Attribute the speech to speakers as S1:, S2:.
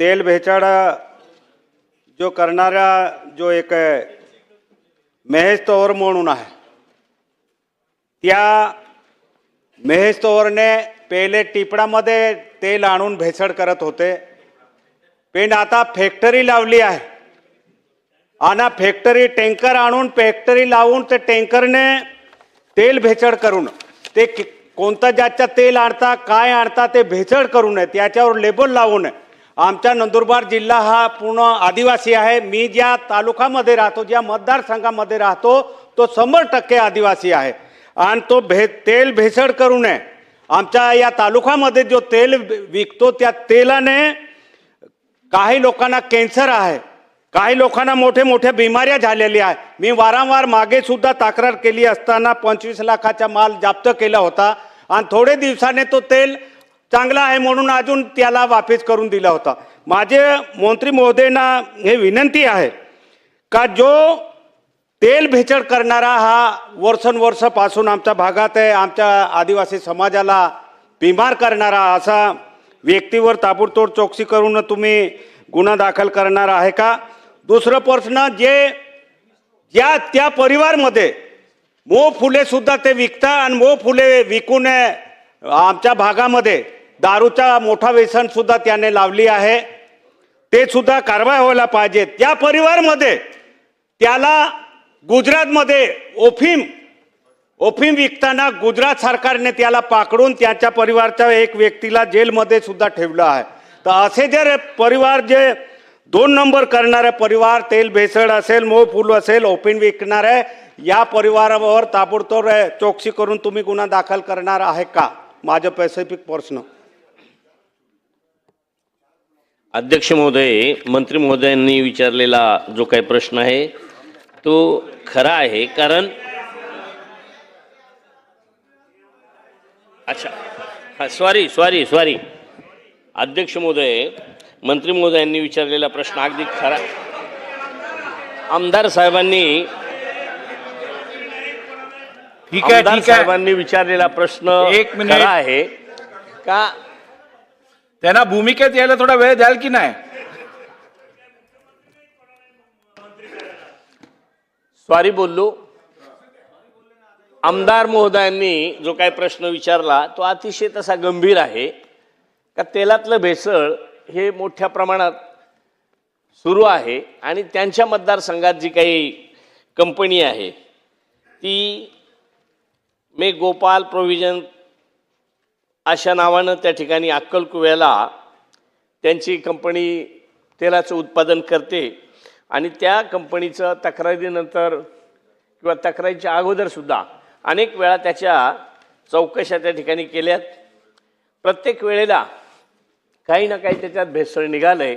S1: तेल भेचाड जो करणारा जो एक महेश तोवर म्हणून आहे त्या महेश तोवरने पहिले टिपडामध्ये तेल आणून भेसळ करत होते। पण आता फॅक्टरी लावली आहे। आणि फॅक्टरी टँकर आणून फॅक्टरी लावून ते टँकरने तेल भेसळ करून ते कोणतं ज्याच्या तेल आणता काय आणता ते भेसळ करू नये त्याच्यावर लेबल लावू नये आमचा नंदुरबार जिल्हा हा पूर्ण आदिवासी आहे. मी ज्या तालुकामध्ये राहतो ज्या मतदारसंघामध्ये राहतो तो शंभर टक्के आदिवासी आहे. आणि तो भे तेल भेसळ करू नये. आमच्या या तालुकामध्ये जो तेल विकतो त्या तेलाने काही लोकांना कॅन्सर आहे. काही लोकांना मोठे मोठ्या बिमाऱ्या झालेल्या आहे. मी वारंवार मागे सुद्धा तक्रार केली असताना पंचवीस लाखाचा माल जप्त केला होता. आणि थोडे दिवसाने तो तेल चांगला आहे म्हणून अजून त्याला वापस करून दिला होता. माझे मंत्री महोदयांना हे विनंती आहे का जो तेल भेचड करणारा हा वर्षानुवर्षापासून आमच्या भागात आहे आमच्या आदिवासी समाजाला बिमार करणारा असा व्यक्तीवर ताबडतोड चौकशी करून तुम्ही गुन्हा दाखल करणार आहे का? दुसरं प्रश्न जे या त्या परिवारमध्ये मो फुलेसुद्धा ते विकता आणि मो फुले विकून आमच्या भागामध्ये दारूचा मोठा व्यसन सुद्धा त्याने लावली आहे. ते सुद्धा कारवाई व्हायला पाहिजे. त्या परिवारमध्ये त्याला गुजरातमध्ये ओफीम ओफीम विकताना गुजरात सरकारने त्याला पाकडून त्याच्या परिवारच्या एक व्यक्तीला जेलमध्ये सुद्धा ठेवलं आहे. तर असे जर परिवार जे दोन नंबर करणारे परिवार तेल भेसळ असेल मोह फुल असेल ओपिन विकणारे या परिवारावर ताबडतोब चौकशी करून तुम्ही गुन्हा दाखल करणार आहे का? माझं पॅसिफिक प्रश्न.
S2: अध्यक्ष महोदय मंत्री महोदयांनी विचारलेला जो काही प्रश्न आहे तो खरा आहे कारण अच्छा. हा सॉरी सॉरी सॉरी अध्यक्ष महोदय मंत्री महोदयांनी विचारलेला प्रश्न अगदी खरा. आमदार साहेबांनी
S3: ठीक आहे
S2: साहेबांनी विचारलेला प्रश्न
S3: एक मिनिट.
S2: आहे. का
S3: त्यांना भूमिकेत यायला थोडा वेळ द्याल की नाही?
S2: सॉरी बोललो. आमदार महोदयांनी जो काही प्रश्न विचारला तो अतिशय तसा गंभीर आहे. का तेलातलं भेसळ हे मोठ्या प्रमाणात सुरू आहे आणि त्यांच्या मतदारसंघात जी काही कंपनी आहे ती मे गोपाल प्रोव्हिजन अशा नावानं त्या ठिकाणी अक्कलकुव्याला त्यांची कंपनी तेलाचं उत्पादन करते आणि त्या कंपनीचं तक्रारीनंतर किंवा तक्रारीच्या अगोदरसुद्धा अनेक वेळा त्याच्या चौकशा त्या ठिकाणी केल्यात. प्रत्येक वेळेला काही ना काही त्याच्यात भेसळ निघालं आहे